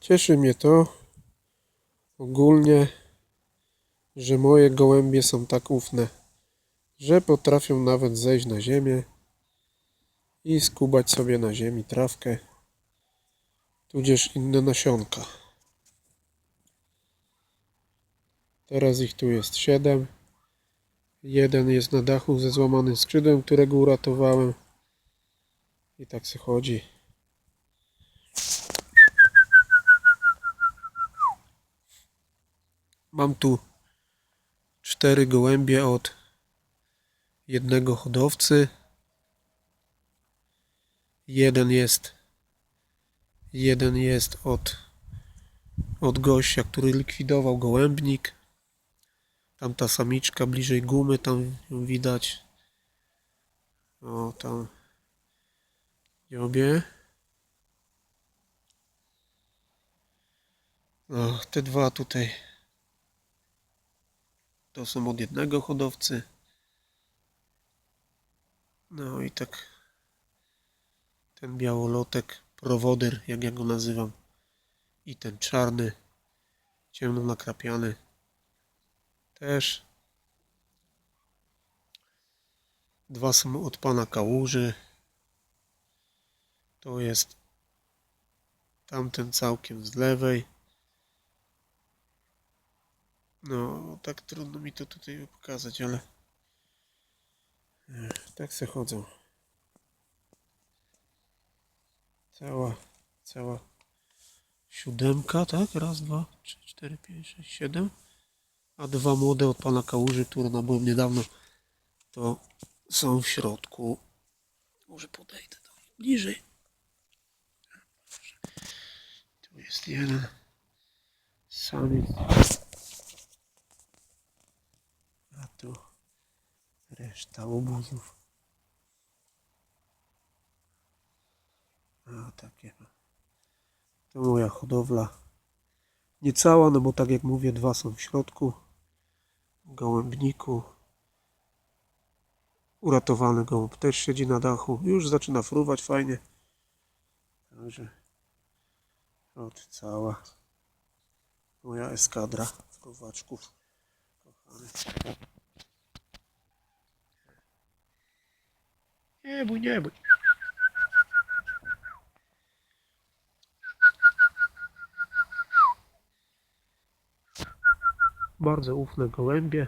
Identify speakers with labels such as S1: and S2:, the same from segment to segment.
S1: Cieszy mnie to ogólnie, że moje gołębie są tak ufne, że potrafią nawet zejść na ziemię i skubać sobie na ziemi trawkę, tudzież inne nasionka. Teraz ich tu jest siedem. Jeden jest na dachu ze złamanym skrzydłem, którego uratowałem. I tak se chodzi. Mam tu cztery gołębie od jednego hodowcy. Jeden jest jeden jest od od gościa, który likwidował gołębnik. Tamta samiczka bliżej gumy, tam ją widać. O, tam dziobie. No, te dwa tutaj to są od jednego hodowcy. No i tak ten białolotek, prowodyr, jak ja go nazywam. I ten czarny, ciemno nakrapiany też. Dwa są od pana kałuży. To jest tamten całkiem z lewej. No, tak trudno mi to tutaj pokazać, ale Ech, tak se chodzą. Cała, cała siódemka, tak? Raz, dwa, trzy, cztery, pięć, sześć, siedem. A dwa młode od pana kałuży, które nabyłem niedawno, to są w środku. Może podejdę do nich bliżej. Tu jest jeden samiec. A tu reszta obozów. A takie. To moja hodowla. Nie cała, no bo tak jak mówię, dwa są w środku. W gołębniku. Uratowany gołąb też siedzi na dachu. Już zaczyna fruwać fajnie. Także od cała moja eskadra fruwaczków. Kochany. Nie bój, nie bój. Bardzo ufne gołębie.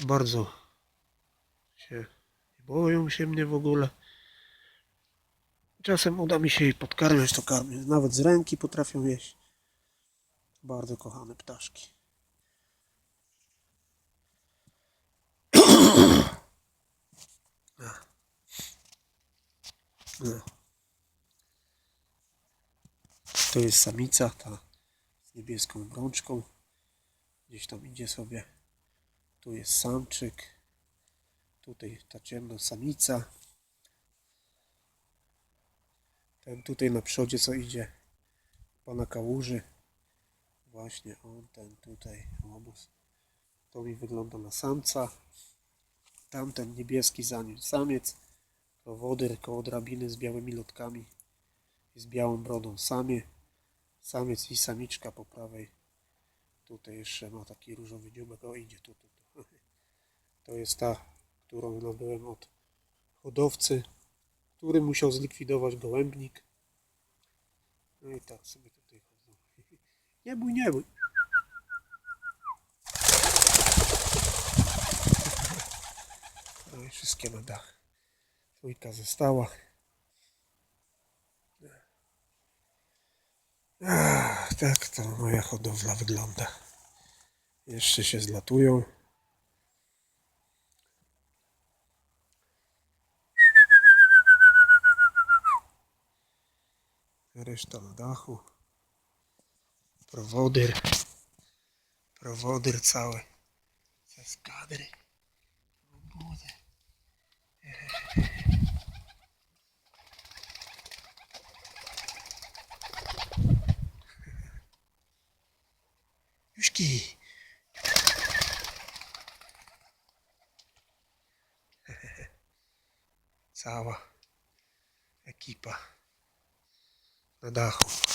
S1: Bardzo się nie boją się mnie w ogóle. Czasem uda mi się jej podkarmiać, to karmię. Nawet z ręki potrafią jeść. Bardzo kochane ptaszki. To jest samica, ta z niebieską brączką. Gdzieś tam idzie sobie. Tu jest samczyk. Tutaj ta ciemna samica. Ten tutaj na przodzie co idzie. Pana kałuży. Właśnie on, ten tutaj obóz. To mi wygląda na samca. Tamten niebieski za nim samiec. Prowodyr koło drabiny z białymi lotkami. I z białą brodą samie. Samiec i samiczka po prawej. Tutaj jeszcze ma taki różowy dziubek. O, idzie tu, tu, tu. To jest ta, którą nabyłem od hodowcy, który musiał zlikwidować gołębnik. No i tak sobie tutaj chodzą. Nie bój, nie bój. No i wszystkie na dach. Trójka została. Ach, tak to moja hodowla wygląda. Jeszcze się zlatują. Reszta na dachu. Prowodyr. Prowodyr cały. Ze skadry. Juśki. Cała ekipa na dachu.